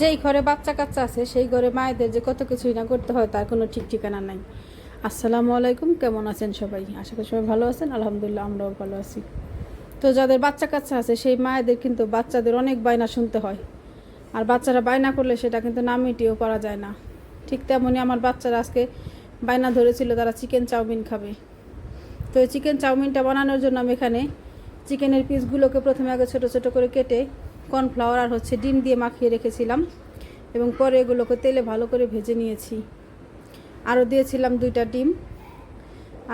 যেই ঘরে বাচ্চা কাচ্চা আছে, সেই ঘরে মায়েদের যে কত কিছুই না করতে হয়, তার কোনো ঠিক ঠিকানা নাই। আসসালামু আলাইকুম, কেমন আছেন সবাই? আশা করি সবাই ভালো আছেন, আলহামদুলিল্লাহ আমরাও ভালো আছি। তো যাদের বাচ্চা কাচ্চা আছে, সেই মায়েদের কিন্তু বাচ্চাদের অনেক বায়না শুনতে হয়। আর বাচ্চারা বায়না করলে সেটা কিন্তু না মিটিয়েও করা যায় না। ঠিক তেমনই আমার বাচ্চারা আজকে বায়না ধরেছিল, তারা চিকেন চাউমিন খাবে। তো চিকেন চাউমিনটা বানানোর জন্য আমি এখানে চিকেনের পিসগুলোকে প্রথমে আগে ছোট ছোট করে কেটে কর্নফ্লাওয়ার আর হচ্ছে ডিম দিয়ে মাখিয়ে রেখেছিলাম এবং পরে এগুলোকে তেলে ভালো করে ভেজে নিয়েছি। আরও দিয়েছিলাম দুইটা ডিম।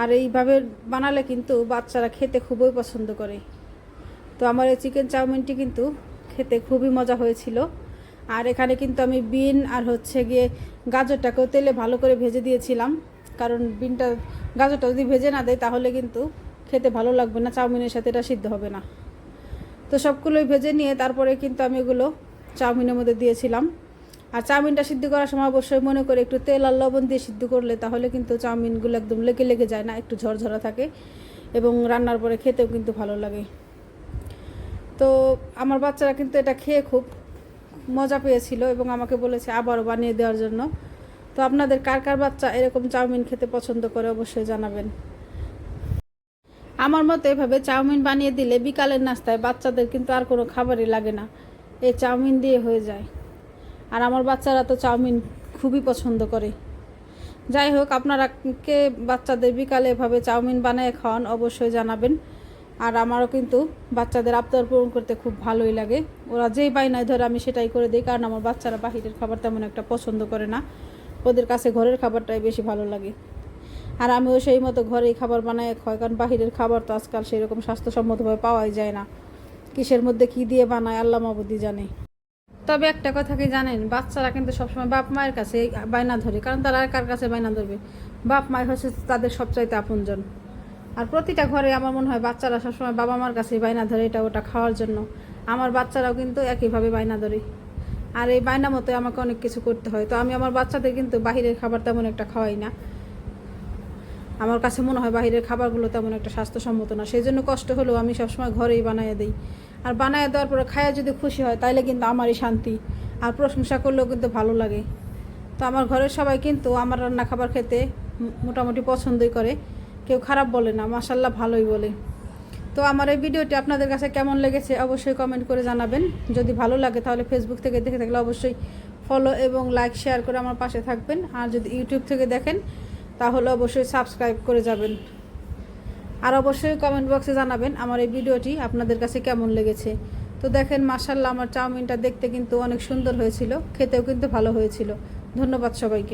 আর এইভাবে বানালে কিন্তু বাচ্চারা খেতে খুবই পছন্দ করে। তো আমার এই চিকেন চাউমিনটি কিন্তু খেতে খুবই মজা হয়েছিল। আর এখানে কিন্তু আমি বিন আর হচ্ছে গিয়ে গাজরটাকেও তেলে ভালো করে ভেজে দিয়েছিলাম। কারণ বিনটা গাজরটা যদি ভেজে না দেয় তাহলে কিন্তু খেতে ভালো লাগবে না, চাউমিনের সাথে এটা সিদ্ধ হবে না। তো সবগুলোই ভেজে নিয়ে তারপরে কিন্তু আমি এগুলো চাউমিনের মধ্যে দিয়েছিলাম। আর চাউমিনটা সিদ্ধ করার সময় অবশ্যই মনে করে একটু তেল আর লবণ দিয়ে সিদ্ধ করলে তাহলে কিন্তু চাউমিনগুলো একদম লেগে লেগে যায় না, একটু ঝরঝরা থাকে এবং রান্নার পরে খেতেও কিন্তু ভালো লাগে। তো আমার বাচ্চারা কিন্তু এটা খেয়ে খুব মজা পেয়েছিল এবং আমাকে বলেছে আবারও বানিয়ে দেওয়ার জন্য। তো আপনাদের কার কার বাচ্চা এরকম চাউমিন খেতে পছন্দ করে অবশ্যই জানাবেন। আমার মতো এভাবে চাউমিন বানিয়ে দিলে বিকালের নাস্তায় বাচ্চাদের কিন্তু আর কোনো খাবারই লাগে না। এই চাউমিন দিয়ে হয়ে যায়। আর আমার বাচ্চারা তো চাউমিন খুবই পছন্দ করে। যাই হোক, আপনারা কে বাচ্চাদের বিকালে এভাবে চাউমিন বানিয়ে খাওয়ান অবশ্যই জানাবেন। আর আমারও কিন্তু বাচ্চাদের আবদার পূরণ করতে খুব ভালোই লাগে। ওরা যেই বায়নায় ধরে আমি সেটাই করে দিই, কারণ আমার বাচ্চারা বাহিরের খাবার তেমন একটা পছন্দ করে না। ওদের কাছে ঘরের খাবারটাই বেশি ভালো লাগে। আর আমিও সেই মতো ঘরেই খাবার বানায় খাই কারণ বাহিরের খাবার তো আজকাল সেরকম স্বাস্থ্যসম্মতভাবে পাওয়াই যায় না। কিসের মধ্যে কি দিয়ে বানায়, আল্লাহ মাবুদি জানে। তবে একটা কথা কি জানেন, বাচ্চারা কিন্তু সবসময় বাপ মায়ের কাছে বায়না ধরে, কারণ তারা আর কার কাছে বায়না ধরবে? বাপ মায় হচ্ছে তাদের সবচাইতে আপনজন। আর প্রতিটা ঘরে আমার মনে হয় বাচ্চারা সবসময় বাবা মার কাছে বায়না ধরে, এটা ওটা খাওয়ার জন্য। আমার বাচ্চারাও কিন্তু একইভাবে বায়না ধরে। আর এই বায়না মতো আমাকে অনেক কিছু করতে হয়। তো আমি আমার বাচ্চাদের কিন্তু বাহিরের খাবার তেমন একটা খাওয়াই না। আমার কাছে মনে হয় বাহিরের খাবারগুলো তেমন একটা স্বাস্থ্যসম্মত না। সেই জন্য কষ্ট হলেও আমি সবসময় ঘরেই বানিয়ে দিই। আর বানিয়ে দেওয়ার পরে খায়া যদি খুশি হয়, তাইলে কিন্তু আমারই শান্তি। আর প্রশংসা করলেও কিন্তু ভালো লাগে। তো আমার ঘরের সবাই কিন্তু আমার রান্না খাবার খেতে মোটামুটি পছন্দই করে। কেউ খারাপ বলে না মাসাল্লাহ ভালোই বলে। তো আমার এই ভিডিওটি আপনাদের কাছে কেমন লেগেছে অবশ্যই কমেন্ট করে জানাবেন। যদি ভালো লাগে তাহলে ফেসবুক থেকে দেখে থাকলে অবশ্যই ফলো এবং লাইক শেয়ার করে আমার পাশে থাকবেন। আর যদি ইউটিউব থেকে দেখেন তাহলে অবশ্যই সাবস্ক্রাইব করে যাবেন। আর অবশ্যই কমেন্ট বক্সে জানাবেন আমার এই ভিডিওটি আপনাদের কাছে কেমন লেগেছে। তো দেখেন মাসাল্লাহ আমার চাউমিনটা দেখতে কিন্তু অনেক সুন্দর হয়েছিল, খেতেও কিন্তু ভালো হয়েছিল। ধন্যবাদ সবাইকে।